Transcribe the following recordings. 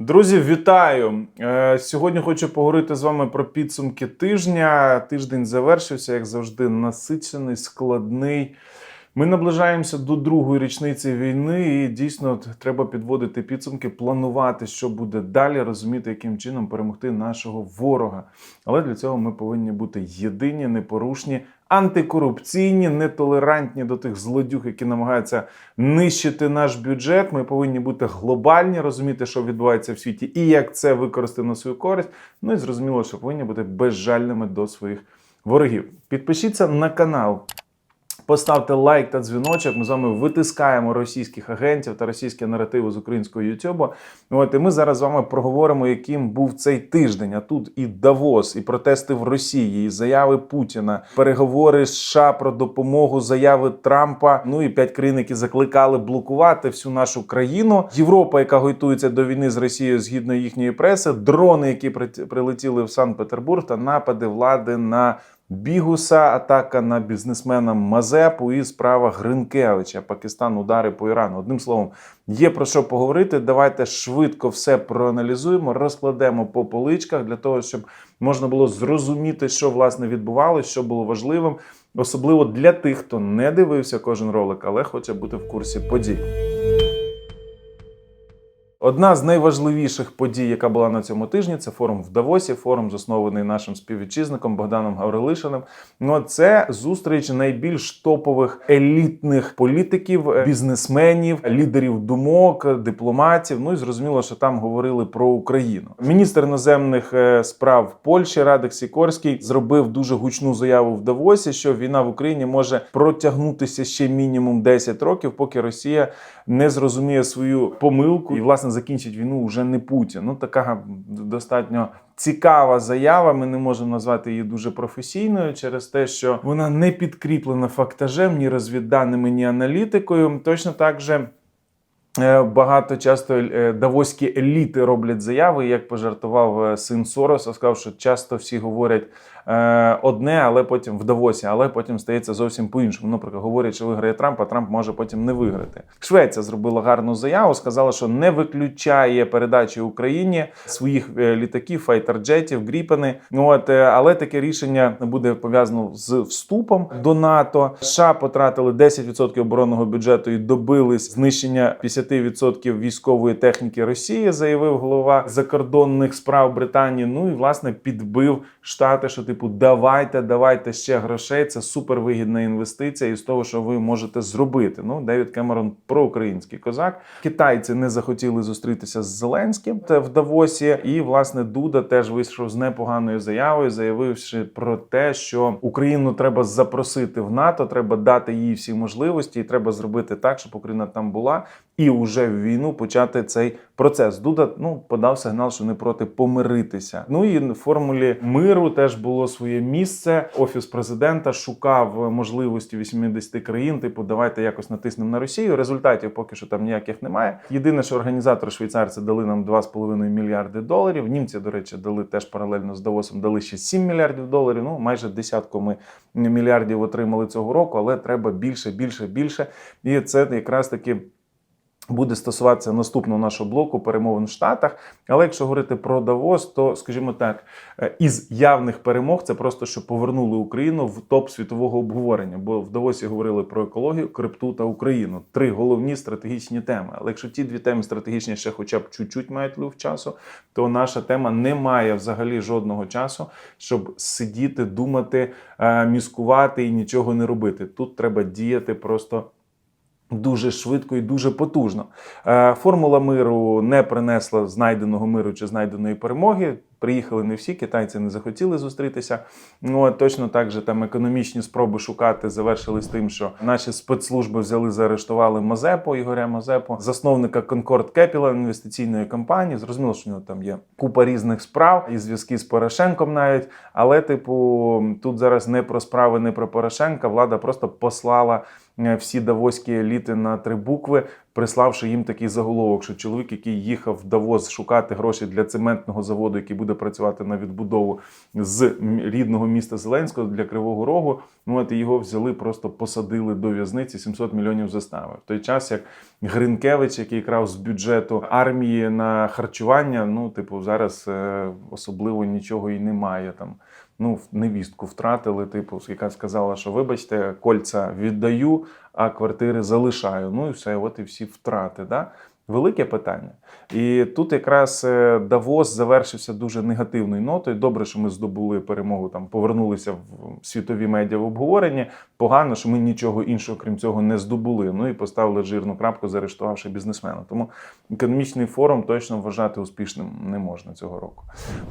Друзі, вітаю! Е, Сьогодні хочу поговорити з вами про підсумки тижня. Тиждень завершився, як завжди, насичений, складний. Ми наближаємося до другої річниці війни, і дійсно треба підводити підсумки, планувати, що буде далі, розуміти, яким чином перемогти нашого ворога. Але для цього ми повинні бути єдині, непорушні, антикорупційні, нетолерантні до тих злодюг, які намагаються нищити наш бюджет. Ми повинні бути глобальні, розуміти, що відбувається в світі, і як це використати на свою користь. Ну і зрозуміло, що повинні бути безжальними до своїх ворогів. Підпишіться на канал. Поставте лайк та дзвіночок. Ми з вами витискаємо російських агентів та російські наративи з українського Ютубу. От і ми зараз з вами проговоримо, яким був цей тиждень. А тут і Давос, і протести в Росії, і заяви Путіна, переговори США про допомогу, заяви Трампа. Ну і п'ять країн, які закликали блокувати всю нашу країну. Європа, яка готується до війни з Росією згідно їхньої преси, дрони, які прилетіли в Санкт-Петербург, та напади влади на. Бігуса, атака на бізнесмена Мазепу і справа Гринкевича, Пакистан, удари по Ірану. Одним словом, є про що поговорити. Давайте швидко все проаналізуємо, розкладемо по поличках для того, щоб можна було зрозуміти, що власне відбувалося, що було важливим, особливо для тих, хто не дивився кожен ролик, але хоче бути в курсі подій. Одна з найважливіших подій, яка була на цьому тижні, це форум в Давосі. Форум заснований нашим співвітчизником Богданом Гаврилишиним. Ну це зустріч найбільш топових елітних політиків, е, бізнесменів, лідерів думок, дипломатів. Ну і зрозуміло, що там говорили про Україну. Міністр іноземних е, справ Польщі Радик Сікорський зробив дуже гучну заяву в Давосі, що війна в Україні може протягнутися ще мінімум 10 років, поки Росія не зрозуміє свою помилку і власне закінчить війну вже не Путін. Ну така достатньо цікава заява. Ми не можемо назвати її дуже професійною через те, що вона не підкріплена фактажем, ні розвідданими, ні аналітикою. Точно так же. Е, Багато часто е, давоські еліти роблять заяви, як пожартував е, син Сороса, сказав, що часто всі говорять одне, але потім в Давосі, але потім стається зовсім по-іншому. Наприклад, говорять, що виграє Трамп, а Трамп може потім не виграти. Швеція зробила гарну заяву, сказала, що не виключає передачі Україні своїх е, літаків, файтерджетів, гріпени. От, е, але таке рішення буде пов'язано з вступом до НАТО. США потратили 10% оборонного бюджету і добились знищення 50% військової техніки Росії, заявив голова закордонних справ Британії. Ну і власне підбив штати, що типу давайте, давайте ще грошей. Це супервигідна інвестиція із того, що ви можете зробити. Ну, Девід Кемерон проукраїнський козак. Китайці не захотіли зустрітися з Зеленським в Давосі. І власне Дуда теж вийшов з непоганою заявою, заявивши про те, що Україну треба запросити в НАТО, треба дати їй всі можливості, і треба зробити так, щоб Україна там була, і вже в війну почати цей процес. Дуда ну подав сигнал, що не проти помиритися. Ну і в формулі миру теж було своє місце. Офіс президента шукав можливості 80 країн. Типу, давайте якось натиснемо на Росію. Результатів поки що там ніяких немає. Єдине, що організатори швейцарці дали нам 2,5 мільярди доларів. Німці, до речі, дали теж паралельно з Давосом, дали ще 7 мільярдів доларів. Ну майже десятку ми мільярдів отримали цього року, але треба більше, більше, більше. І це якраз таки буде стосуватися наступного нашого блоку перемовин в Штатах. Але якщо говорити про Давос, то скажімо так, е, із явних перемог це просто що повернули Україну в топ світового обговорення. Бо в Давосі говорили про екологію, крипту та Україну. Три головні стратегічні теми. Але якщо ті дві теми стратегічні ще, хоча б чуть-чуть мають люфт часу, то наша тема не має взагалі жодного часу, щоб сидіти, думати, е, міскувати і нічого не робити. Тут треба діяти просто. Дуже швидко і дуже потужно. Е, Формула миру не принесла знайденого миру чи знайденої перемоги. Приїхали не всі, китайці не захотіли зустрітися. Ну а точно так же там економічні спроби шукати завершились тим, що наші спецслужби взяли, заарештували Мазепу, Ігоря Мазепу, засновника Concord Capital інвестиційної компанії. Зрозуміло, що у нього там є купа різних справ і зв'язки з Порошенком навіть. Але, типу, тут зараз не про справи, не про Порошенка. Влада просто послала е, всі давоські еліти на три букви приславши їм такий заголовок, що чоловік, який їхав в Давос шукати гроші для цементного заводу, який буде працювати на відбудову з рідного міста Зеленського для Кривого Рогу. Ну от його взяли, просто посадили до в'язниці 700 мільйонів застави. В той час як Гринкевич, який крав з бюджету армії на харчування, ну типу, зараз е, особливо нічого і немає там. Ну, невістку втратили, типу, яка сказала, що вибачте, кольця віддаю, а квартири залишаю. Ну і все, от і всі втрати. Да? Велике питання. І тут якраз е, Давос завершився дуже негативною нотою. Добре, що ми здобули перемогу, там повернулися в світові медіа в обговоренні. Погано, що ми нічого іншого, крім цього, не здобули. Ну і поставили жирну крапку, заарештувавши бізнесмена. Тому економічний форум точно вважати успішним не можна цього року.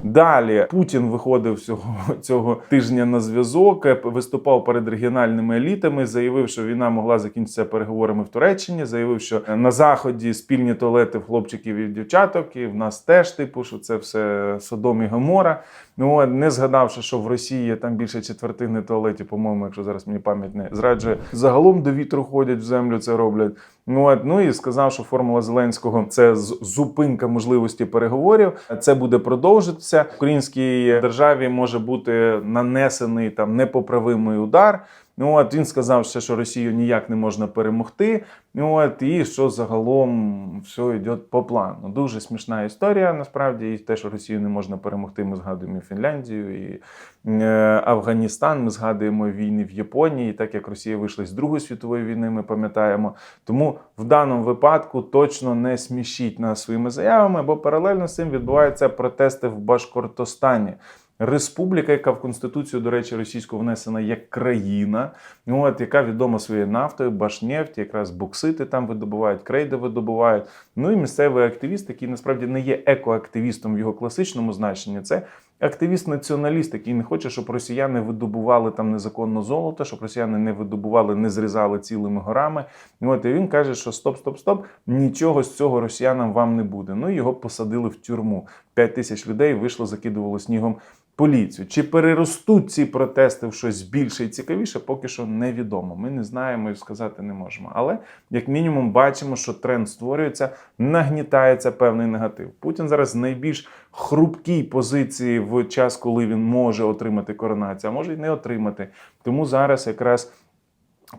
Далі Путін виходив цього, цього тижня на зв'язок, е, виступав перед регіональними елітами, заявив, що війна могла закінчитися переговорами в Туреччині. Заявив, що на заході спільні туалети в хлопчиків і дівчаток, і в нас теж, типу, що це все Содом і Гомора. Ну не згадавши, що в Росії там більше четвертини туалетів, по-моєму, якщо зараз мені пам'ять не зраджує, загалом до вітру ходять в землю, це роблять. Ну от, ну і сказав, що формула Зеленського це зупинка можливості переговорів. Це буде продовжитися. Українській державі може бути нанесений там непоправимий удар. Ну от він сказав, ще, що Росію ніяк не можна перемогти. Ну от і що загалом все йде по плану. Дуже смішна історія. Насправді, і те, що Росію не можна перемогти, ми згадуємо Фінляндію і е, Афганістан. Ми згадуємо війни в Японії, так як Росія вийшла з Другої світової війни, ми пам'ятаємо. Тому в даному випадку точно не смішіть нас своїми заявами, бо паралельно з цим відбуваються протести в Башкортостані. Республіка, яка в конституцію, до речі, російську внесена як країна, от яка відома своєю нафтою, башнефть, якраз боксити там видобувають, крейди видобувають. Ну і місцевий активіст, який насправді не є екоактивістом в його класичному значенні, це активіст-націоналіст, який не хоче, щоб росіяни видобували там незаконно золото, щоб росіяни не видобували, не зрізали цілими горами. От і він каже, що стоп, стоп, стоп, нічого з цього росіянам вам не буде. Ну і його посадили в тюрму. П'ять тисяч людей вийшло, закидувало снігом поліцію. Чи переростуть ці протести в щось більше і цікавіше, поки що невідомо. Ми не знаємо і сказати не можемо. Але як мінімум бачимо, що тренд створюється, нагнітається певний негатив. Путін зараз найбільш хрупкій позиції в час, коли він може отримати коронацію, а може й не отримати. Тому зараз якраз.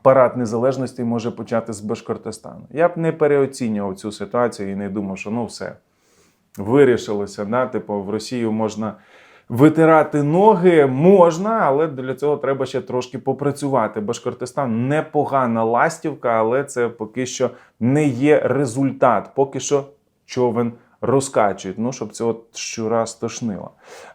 Парад незалежності може почати з Башкортостану. Я б не переоцінював цю ситуацію і не думав, що ну все вирішилося. Да? Типу, в Росію можна витирати ноги, можна, але для цього треба ще трошки попрацювати. Башкортостан непогана ластівка, але це поки що не є результат. Поки що човен розкачують, ну щоб це от щура.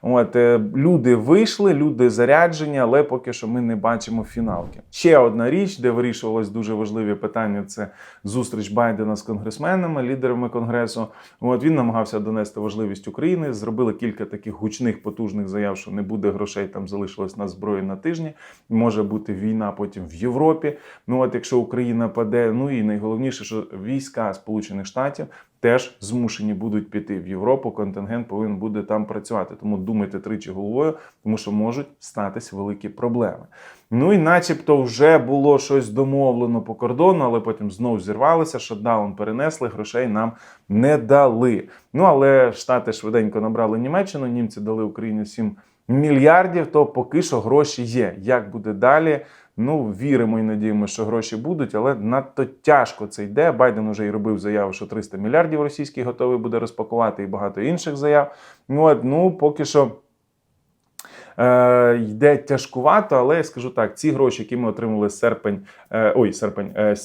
От е, люди вийшли, люди заряджені, але поки що ми не бачимо фіналки. Ще одна річ, де вирішувалось дуже важливі питання: це зустріч Байдена з конгресменами, лідерами конгресу. От він намагався донести важливість України. Зробили кілька таких гучних потужних заяв, що не буде грошей, там залишилось на зброї на тижні. Може бути війна потім в Європі. Ну от якщо Україна паде, ну і найголовніше, що війська Сполучених Штатів теж змушені будуть піти в Європу. Контингент повинен буде там працювати. Тому думайте тричі головою, тому що можуть статись великі проблеми. Ну і начебто вже було щось домовлено по кордону, але потім знову зірвалося, шатдаун перенесли, грошей нам не дали. Ну але Штати швиденько набрали Німеччину, німці дали Україні 7 мільярдів, то поки що гроші є. Як буде далі? Ну, віримо і надіємося, що гроші будуть, але надто тяжко це йде. Байден вже й робив заяву, що 300 мільярдів російських готовий буде розпакувати, і багато інших заяв. Ну, от, ну поки що. Е, йде тяжкувато, але я скажу так: ці гроші, які ми отримали серпень, е, ой, серпень, е,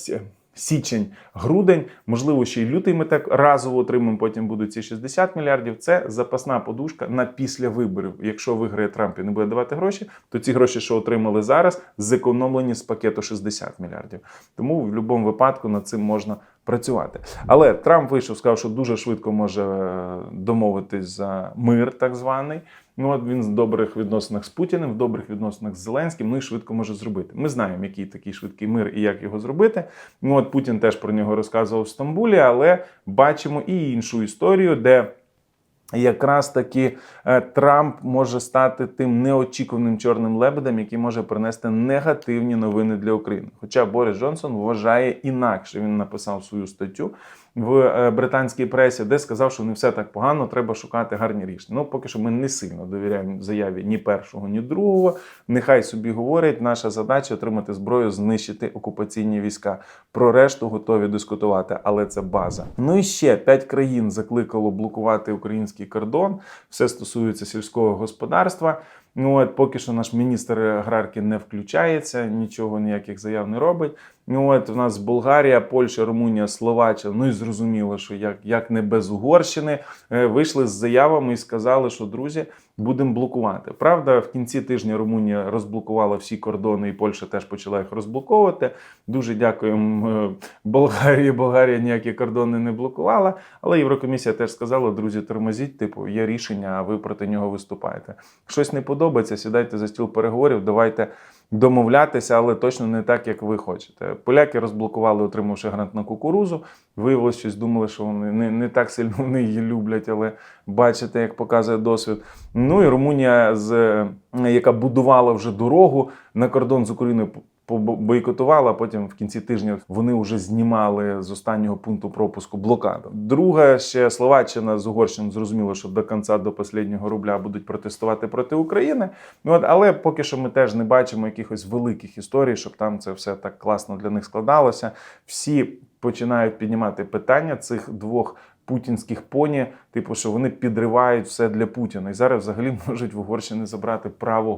січень, грудень, можливо, ще й лютий ми так разово отримаємо. Потім будуть ці 60 мільярдів. Це запасна подушка на після виборів. Якщо виграє Трамп і не буде давати гроші, то ці гроші, що отримали зараз, зекономлені з пакету 60 мільярдів. Тому в будь-якому випадку над цим можна працювати. Але Трамп вийшов, сказав, що дуже швидко може е, домовитись за мир, так званий. Ну от він в добрих відносинах з Путіним, в добрих відносинах з Зеленським. Ну і швидко може зробити. Ми знаємо, який такий швидкий мир і як його зробити. Ну от Путін теж про нього розказував в Стамбулі, але бачимо і іншу історію, де. Якраз таки е, Трамп може стати тим неочікуваним чорним лебедем, який може принести негативні новини для України. Хоча Борис Джонсон вважає інакше. Він написав свою статтю в е, британській пресі, де сказав, що не все так погано, треба шукати гарні рішення. Ну, поки що ми не сильно довіряємо заяві ні першого, ні другого. Нехай собі говорять. Наша задача отримати зброю, знищити окупаційні війська. Про решту готові дискутувати, але це база. Ну і ще п'ять країн закликало блокувати український кордон. Все стосується сільського господарства. Ну от поки що наш міністр аграрки не включається, нічого ніяких заяв не робить. Ну от в нас Болгарія, Польща, Румунія, Словаччина. Ну і зрозуміло, що як, як не без Угорщини е, вийшли з заявами і сказали, що друзі, будемо блокувати. Правда, в кінці тижня Румунія розблокувала всі кордони, і Польща теж почала їх розблоковувати. Дуже дякуємо е, Болгарії. Болгарія ніякі кордони не блокувала. Але Єврокомісія теж сказала: друзі, тормозіть, типу, є рішення, а ви проти нього виступаєте. Щось не подобається, сідайте за стіл переговорів, давайте домовлятися, але точно не так, як ви хочете. Поляки розблокували, отримавши грант на кукурузу. Виявилось, щось думали, що вони не, не так сильно вони її люблять, але бачите, як показує досвід. Ну і Румунія, з, яка будувала вже дорогу на кордон з Україною. Бойкотувала, а потім в кінці тижня вони вже знімали з останнього пункту пропуску блокаду. Друга ще Словаччина з Угорщиною зрозуміло, що до кінця до останнього рубля будуть протестувати проти України. Ну от, але поки що ми теж не бачимо якихось великих історій, щоб там це все так класно для них складалося. Всі починають піднімати питання цих двох. Путінських поні, типу, що вони підривають все для Путіна. І зараз взагалі можуть в Угорщині забрати право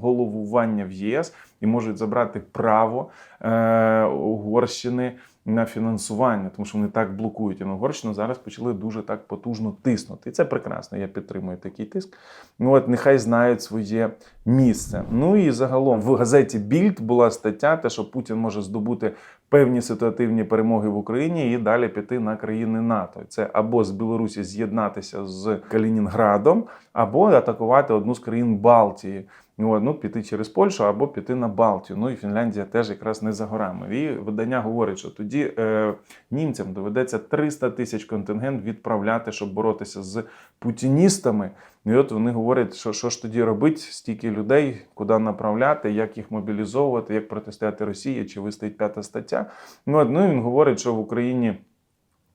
головування в ЄС і можуть забрати право е, Угорщини на фінансування, тому що вони так блокують. І на Угорщину зараз почали дуже так потужно тиснути. І це прекрасно. Я підтримую такий тиск. Ну от нехай знають своє місце. Ну і загалом в газеті Більд була стаття, те, що Путін може здобути певні ситуативні перемоги в Україні і далі піти на країни НАТО. Це або з Білорусі з'єднатися з Калінінградом, або атакувати одну з країн Балтії. Ну, піти через Польщу або піти на Балтію. Ну і Фінляндія теж якраз не за горами. І видання говорить, що тоді е, німцям доведеться 300 тисяч контингент відправляти, щоб боротися з путіністами. І от вони говорять, що що ж тоді робити, стільки людей, куди направляти, як їх мобілізовувати, як протистояти Росії, чи вистоїть п'ята стаття. Ну, от, ну він говорить, що в Україні.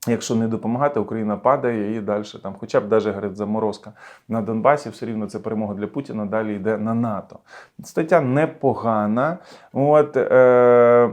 Якщо не допомагати, Україна падає і далі там, хоча б навіть говорить, заморозка на Донбасі, все рівно це перемога для Путіна. Далі йде на НАТО. Стаття непогана. От, е,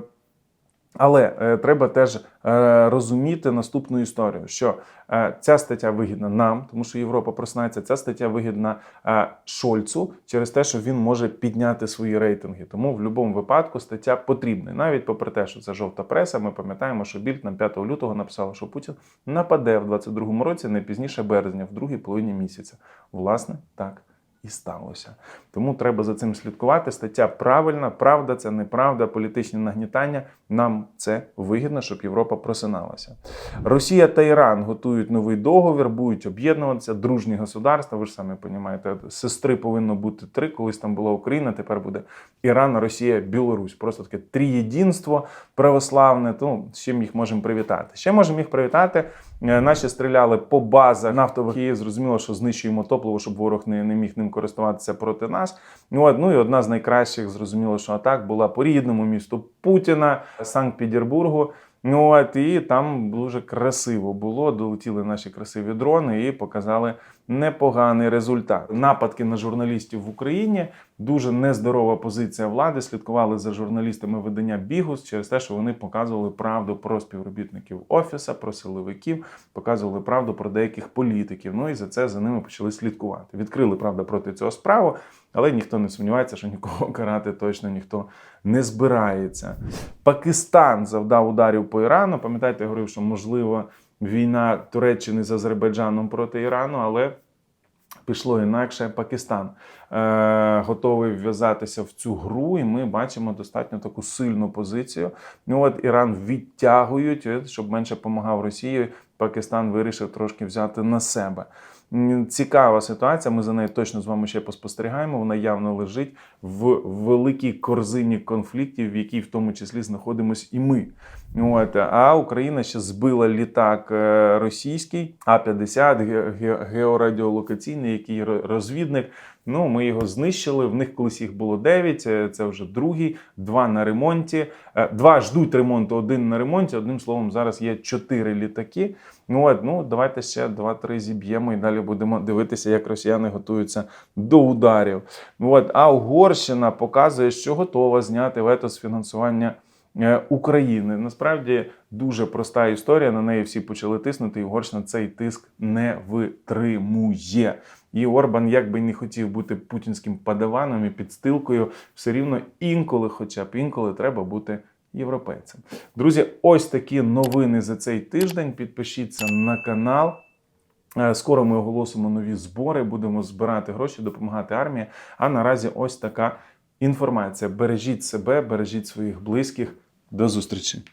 але е, треба теж е, розуміти наступну історію, що е, ця стаття вигідна нам, тому що Європа просинається. Ця стаття вигідна е, Шольцу через те, що він може підняти свої рейтинги. Тому в будь-якому випадку стаття потрібна. Навіть попри те, що це жовта преса, ми пам'ятаємо, що Більд нам 5 лютого написала, що Путін нападе в 22-му році, не пізніше березня, в другій половині місяця. Власне, так і сталося. Тому треба за цим слідкувати. Стаття правильна, правда, це неправда, політичні нагнітання. Нам це вигідно, щоб Європа просиналася. Росія та Іран готують новий договір, будуть об'єднуватися, дружні государства. Ви ж самі розумієте, сестри повинно бути три. Колись там була Україна, тепер буде Іран, Росія, Білорусь. Просто таке трієдінство православне. То з чим їх можемо привітати? Ще можемо їх привітати. Е, наші стріляли по базах нафтових і зрозуміло, що знищуємо топливо, щоб ворог не, не міг ним користуватися проти нас. Ну, ну і одна з найкращих зрозуміло, що атак була по рідному місту Путіна, Санкт-Петербургу. Ну от і там дуже красиво було. Долетіли наші красиві дрони і показали непоганий результат. Нападки на журналістів в Україні дуже нездорова позиція влади. Слідкували за журналістами видання Бігус через те, що вони показували правду про співробітників офіса, про силовиків, показували правду про деяких політиків. Ну і за це за ними почали слідкувати. Відкрили правда проти цього справу, але ніхто не сумнівається, що нікого карати точно ніхто не збирається. Пакистан завдав ударів по Ірану. Пам'ятаєте, я говорив, що можливо війна Туреччини з Азербайджаном проти Ірану, але пішло інакше. Пакистан е, готовий вв'язатися в цю гру, і ми бачимо достатньо таку сильну позицію. Ну от Іран відтягують, щоб менше допомагав Росії. Пакистан вирішив трошки взяти на себе. Цікава ситуація. Ми за нею точно з вами ще поспостерігаємо. Вона явно лежить в великій корзині конфліктів, в якій в тому числі знаходимось і ми. От, а Україна ще збила літак е, російський А-50 ге- ге- георадіолокаційний, який розвідник. Ну, ми його знищили. В них колись їх було 9, це, це вже другий, два на ремонті. Е, Два ждуть ремонту, один на ремонті. Одним словом, зараз є чотири літаки. Ну, от, ну давайте ще два-три зіб'ємо і далі будемо дивитися, як росіяни готуються до ударів. От, а Угорщина показує, що готова зняти вето з фінансування. Е, України насправді дуже проста історія. На неї всі почали тиснути, і Угорщина цей тиск не витримує. І Орбан, як би не хотів бути путінським падаваном і підстилкою, все рівно інколи, хоча б інколи, треба бути європейцем. Друзі, ось такі новини за цей тиждень. Підпишіться на канал. Е, Скоро ми оголосимо нові збори, будемо збирати гроші, допомагати армії. А наразі ось така інформація. Бережіть себе, бережіть своїх близьких. До зустрічі!